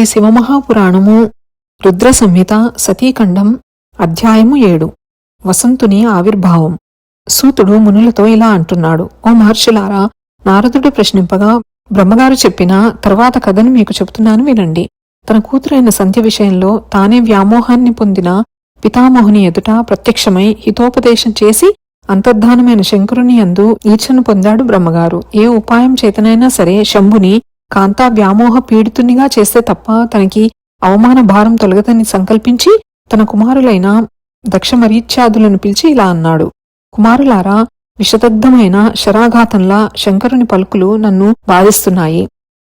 శ్రీ శివమహాపురాణము రుద్ర సంహిత సతీఖండం అధ్యాయము ఏడు. వసంతుని ఆవిర్భావం. సూతుడు మునులతో ఇలా అంటున్నాడు ఓ మహర్షులారా నారదుడు ప్రశ్నింపగా బ్రహ్మగారు చెప్పిన తర్వాత కథను మీకు చెబుతున్నాను వినండి. తన కూతురైన సంధ్య విషయంలో తానే వ్యామోహాన్ని పొందిన పితామోహుని ఎదుట ప్రత్యక్షమై హితోపదేశం చేసి అంతర్ధానమైన శంకరుని అందు ఈచను పొందాడు బ్రహ్మగారు. ఏ ఉపాయం చేతనైనా సరే శంభుని కాంతా వ్యామోహ పీడితునిగా చేస్తే తప్ప తనకి అవమాన భారం తొలగదని సంకల్పించి తన కుమారులైన దక్షమరీత్యాదులను పిలిచి ఇలా అన్నాడు. కుమారులారా విషదగ్ధమైన శరాఘాతంలా శంకరుని పలుకులు నన్ను బాధిస్తున్నాయి.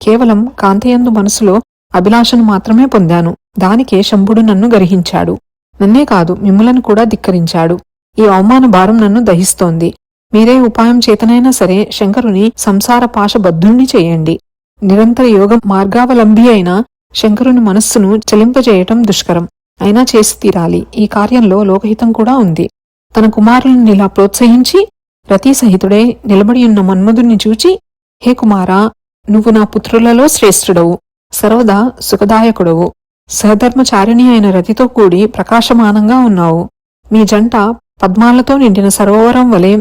కేవలం కాంతయందు మనసులో అభిలాషను మాత్రమే పొందాను. దానికే శంభుడు నన్ను గ్రహించాడు. నన్నే కాదు మిమ్ములను కూడా ధిక్కరించాడు. ఈ అవమాన భారం నన్ను దహిస్తోంది. మీరే ఉపాయం చేతనైనా సరే శంకరుని సంసార పాశబద్ధుణ్ణి చేయండి. నిరంతర యోగ మార్గావలంబి అయిన శంకరుని మనస్సును చలింపజేయటం దుష్కరం. అయినా చేసి తీరాలి. ఈ కార్యంలో లోకహితం కూడా ఉంది. తన కుమారులను ఇలా ప్రోత్సహించి రతీ సహితుడై నిలబడి ఉన్న మన్మధుణ్ణి చూచి హే కుమారా నువ్వు నా పుత్రులలో శ్రేష్ఠుడవు. సర్వదా సుఖదాయకుడవు. సహధర్మచారిణి అయిన రతితో కూడి ప్రకాశమానంగా ఉన్నావు. మీ జంట పద్మాలతో నిండిన సరోవరం వలె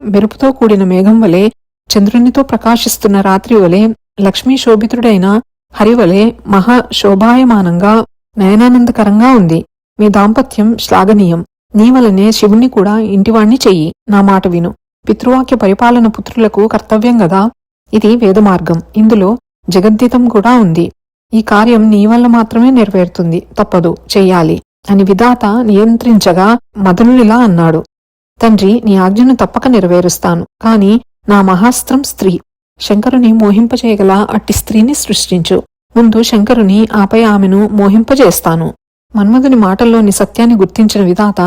మెరుపుతో కూడిన మేఘం వలె చంద్రునితో ప్రకాశిస్తున్న రాత్రి వలె లక్ష్మీ శోభితుడైన హరివలే మహా శోభాయమానంగా నయనానందకరంగా ఉంది. మీ దాంపత్యం శ్లాఘనీయం. నీ వలనే శివుణ్ణి కూడా ఇంటివాణ్ణి చెయ్యి. నా మాట విను. పితృవాక్య పరిపాలన పుత్రులకు కర్తవ్యం గదా? ఇది వేదమార్గం. ఇందులో జగద్దితం కూడా ఉంది. ఈ కార్యం నీ వల్ల మాత్రమే నెరవేరుతుంది. తప్పదు. చెయ్యాలి. అని విధాత నియంత్రించగా మదనుడిలా అన్నాడు. తండ్రి నీ ఆజ్ఞను తప్పక నెరవేరుస్తాను. కాని నా మహాస్త్రం స్త్రీ. శంకరుని మోహింపచేయగల అట్టి స్త్రీని సృష్టించు. ముందు శంకరుని ఆపై ఆమెను మోహింపజేస్తాను. మన్మధుని మాటల్లోని సత్యాన్ని గుర్తించిన విధాత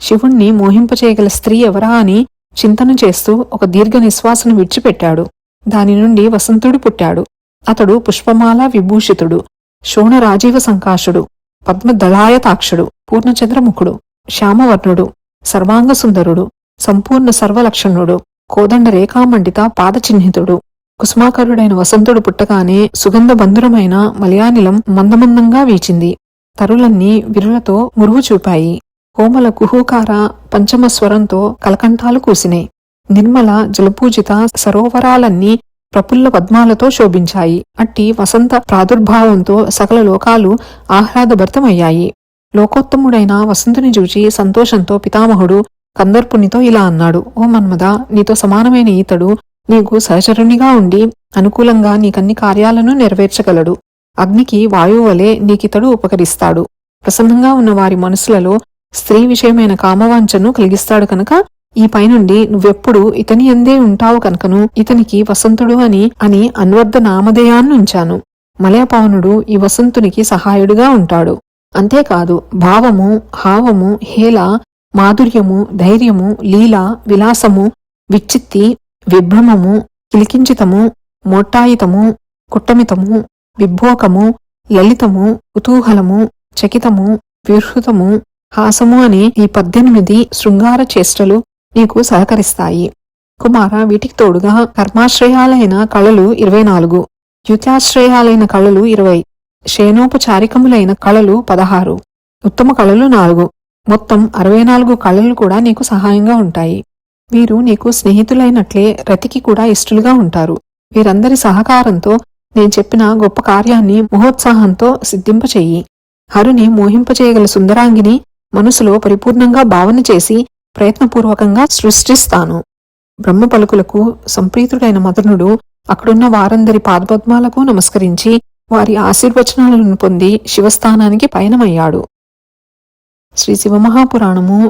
శివుణ్ణి మోహింపచేయగల స్త్రీ ఎవరా అని చింతన చేస్తూ ఒక దీర్ఘ నిశ్వాసను విడిచిపెట్టాడు. దాని నుండి వసంతుడు పుట్టాడు. అతడు పుష్పమాల విభూషితుడు శోణ రాజీవ సంకాశుడు పద్మదళాయతాక్షుడు పూర్ణచంద్రముఖుడు శ్యామవర్ణుడు సర్వాంగ సుందరుడు సంపూర్ణ సర్వలక్షణుడు కోదండ రేఖామండిత పాదచిహ్నితుడు. కుసుమాకరుడైన వసంతుడు పుట్టగానే సుగంధ బంధురమైన మలయానిలం మందమందంగా వీచింది. తరులన్నీ విరులతో మురుగు చూపాయి. కోమల కుహూకార పంచమ స్వరంతో కలకంఠాలు కూసినాయి. నిర్మల జలపూజిత సరోవరాలన్నీ ప్రఫుల్ల పద్మాలతో శోభించాయి. అట్టి వసంత ప్రాదుర్భావంతో సకల లోకాలు ఆహ్లాదభరితమయ్యాయి. లోకోత్తముడైన వసంతుని చూచి సంతోషంతో పితామహుడు కందర్పునితో ఇలా అన్నాడు ఓ మన్మద నీతో సమానమైన ఈతడు నీకు సహచరునిగా ఉండి అనుకూలంగా నీకన్ని కార్యాలను నెరవేర్చగలడు. అగ్నికి వాయువు వలె నీకితడు ఉపకరిస్తాడు. ప్రసన్నంగా ఉన్న వారి మనసులలో స్త్రీ విషయమైన కామవాంఛను కలిగిస్తాడు కనుక ఈ పైనుండి నువ్వెప్పుడు ఇతని ఎందే ఉంటావు కనుకను ఇతనికి వసంతుడు అని అని అన్వర్ధ నామధేయాన్నుంచాను మలయపవనుడు ఈ వసంతునికి సహాయుడుగా ఉంటాడు. అంతేకాదు భావము హావము హేళ మాధుర్యము ధైర్యము లీల విలాసము విచ్చిత్తి విభ్రమము కిలికించితము మోట్టాయితము కుట్టమితము విభోకము లలితము కుతూహలము చకితము విహృతము హాసము అనే ఈ పద్దెనిమిది శృంగార చేష్టలు నీకు సహకరిస్తాయి. కుమార వీటికి తోడుగా కర్మాశ్రయాలైన కళలు ఇరవై నాలుగు యుతాశ్రయాలైన కళలు ఇరవై శయనోపచారికములైన కళలు పదహారు ఉత్తమ కళలు నాలుగు మొత్తం అరవై నాలుగు కళలు కూడా నీకు సహాయంగా ఉంటాయి. వీరు నీకు స్నేహితులైనట్లే రతికి కూడా ఇష్టలుగా ఉంటారు. వీరందరి సహకారంతో నేను చెప్పిన గొప్ప కార్యాన్ని మహోత్సాహంతో సిద్ధింపచెయ్యి హరుని మోహింపచేయగల సుందరాంగిని మనసులో పరిపూర్ణంగా భావన చేసి ప్రయత్నపూర్వకంగా సృష్టిస్తాను. బ్రహ్మ పలుకులకు సంప్రీతుడైన మదనుడు అక్కడున్న వారందరి పాదపద్మాలకు నమస్కరించి వారి ఆశీర్వచనాలను పొంది శివస్థానానికి పయనమయ్యాడు. శ్రీ శివమహాపురాణము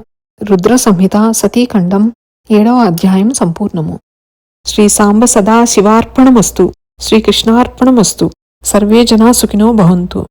రుద్ర సంహిత సతీఖండం ఏడవ అధ్యాయం సంపూర్ణము. శ్రీ సాంబ సదా శివార్పణమస్తు శ్రీకృష్ణార్పణమస్తు సర్వే జనా సుఖినో భవంతు.